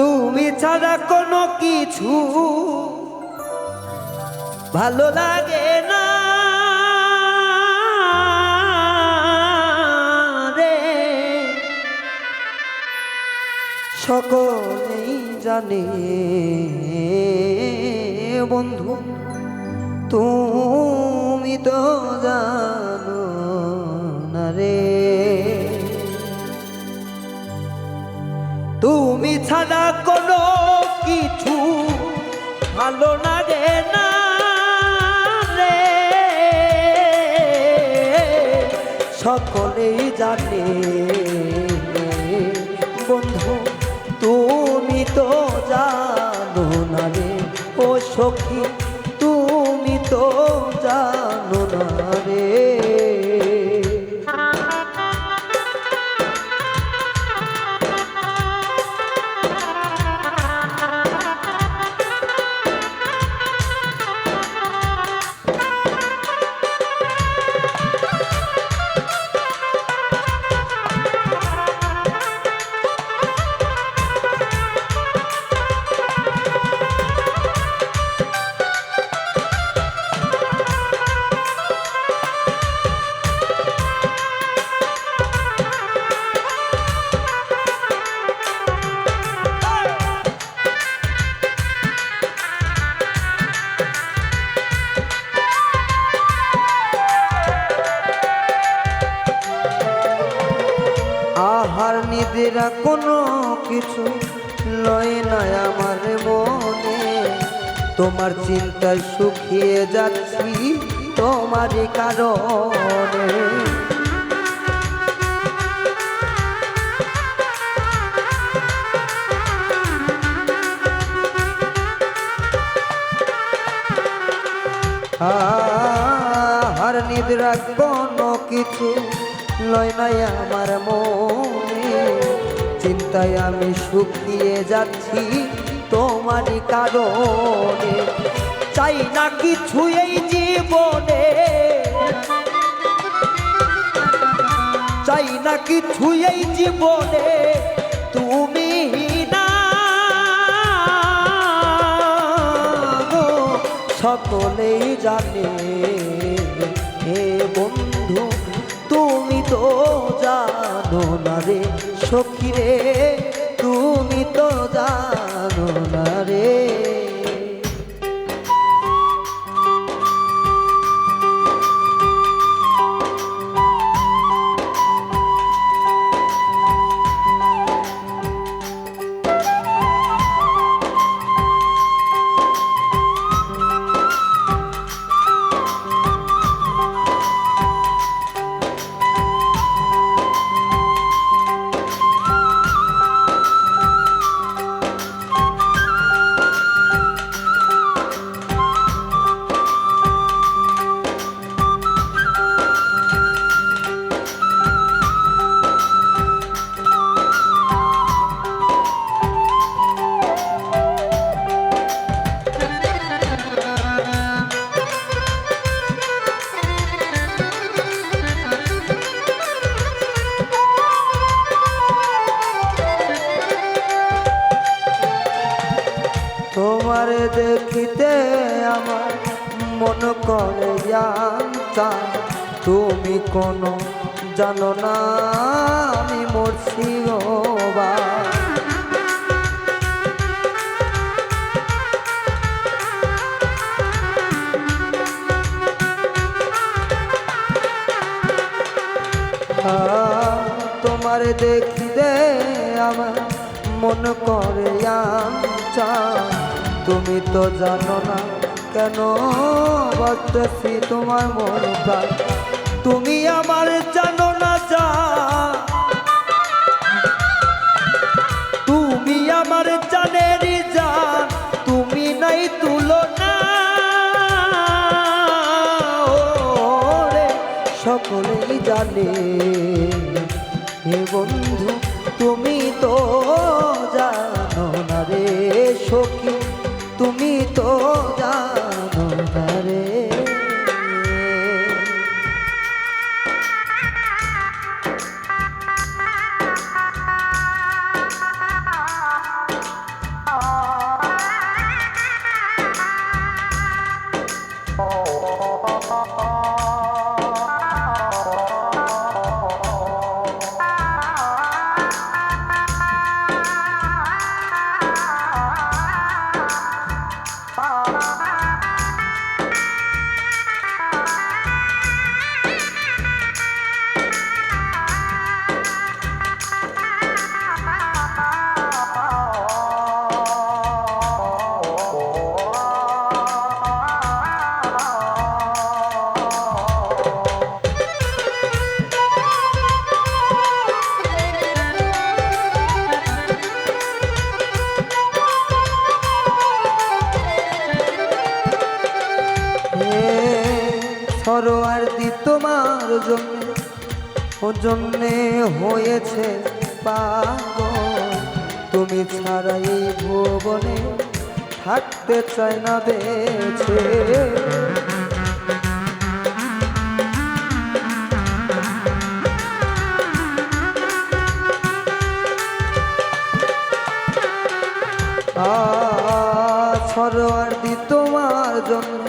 তুমি ছাড়া কোনো কিছু ভালো লাগে না। রে। সকলেই জানে, বন্ধু, তুমি তো জানো না রে। তুমি ছাড়া কোনো কিছু ভালো লাগে না রে। সকলেই জানে বন্ধু, তুমি তো জানো না রে। ও সখী, তুমি তো জানো আহার নিদিরা কোনো কিছু লয় না আমার মনে। তোমার চিন্তায় শুকিয়ে যাচ্ছি তোমারই কারণে। আহার নিদ্রা কোনো কিছু লয় নাই আমার মনে। চিন্তায় আমি শুকিয়ে যাচ্ছি তোমারই কারণে। চাই না কিছু এই জীবনে। চাই না কিছু এই জীবনে তুমি না। সকলেই জানে, হে বন্ধু জানো না করে জানতা তুমি কোনো জানো না, আমি মরছি বা। তোমার দেখিতে আমার মন করে চা তুমি তো জানো না কেন বসতেছি তোমার মন প্রাণ। তুমি আমার জানো না যা। তুমি আমার জানের জান তুমি নাই তুলনা। ওরে, সকলেই জানে। হে বন্ধু জানো না রে জন্য ও জন্যে হয়েছে পাগল। তুমি ছাড়া এই ভুবনে থাকতে চাই না বেছে সরোয়ার দি তোমার জন্য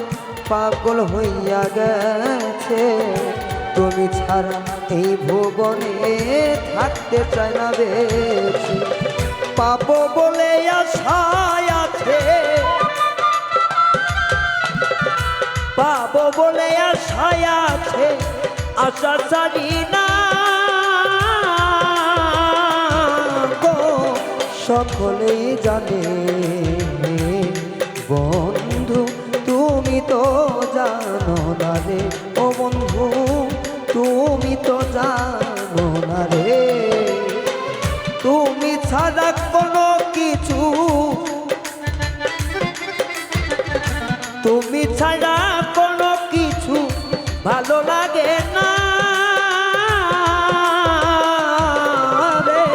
পাগল হইয়া গেছে। তুমি ছাড়া এই ভুবনে থাকতে চাই না বেছে পাবো বলে আশায় আছে। পাবো বলে আশায় আছে, আশা জানি না। গো, সকলেই জানে বন্ধু, তুমি তো জানো না রে। জানো না রে। তুমি ছাড়া কোনো কিছু। তুমি ছাড়া কোনো কিছু ভালো লাগে না রে।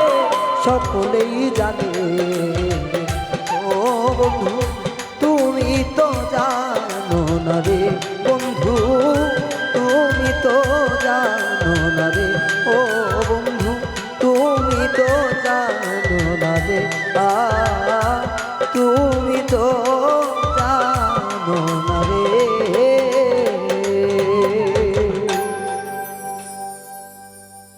তুমি তো জানো তো জানো না রে আ তুমি তো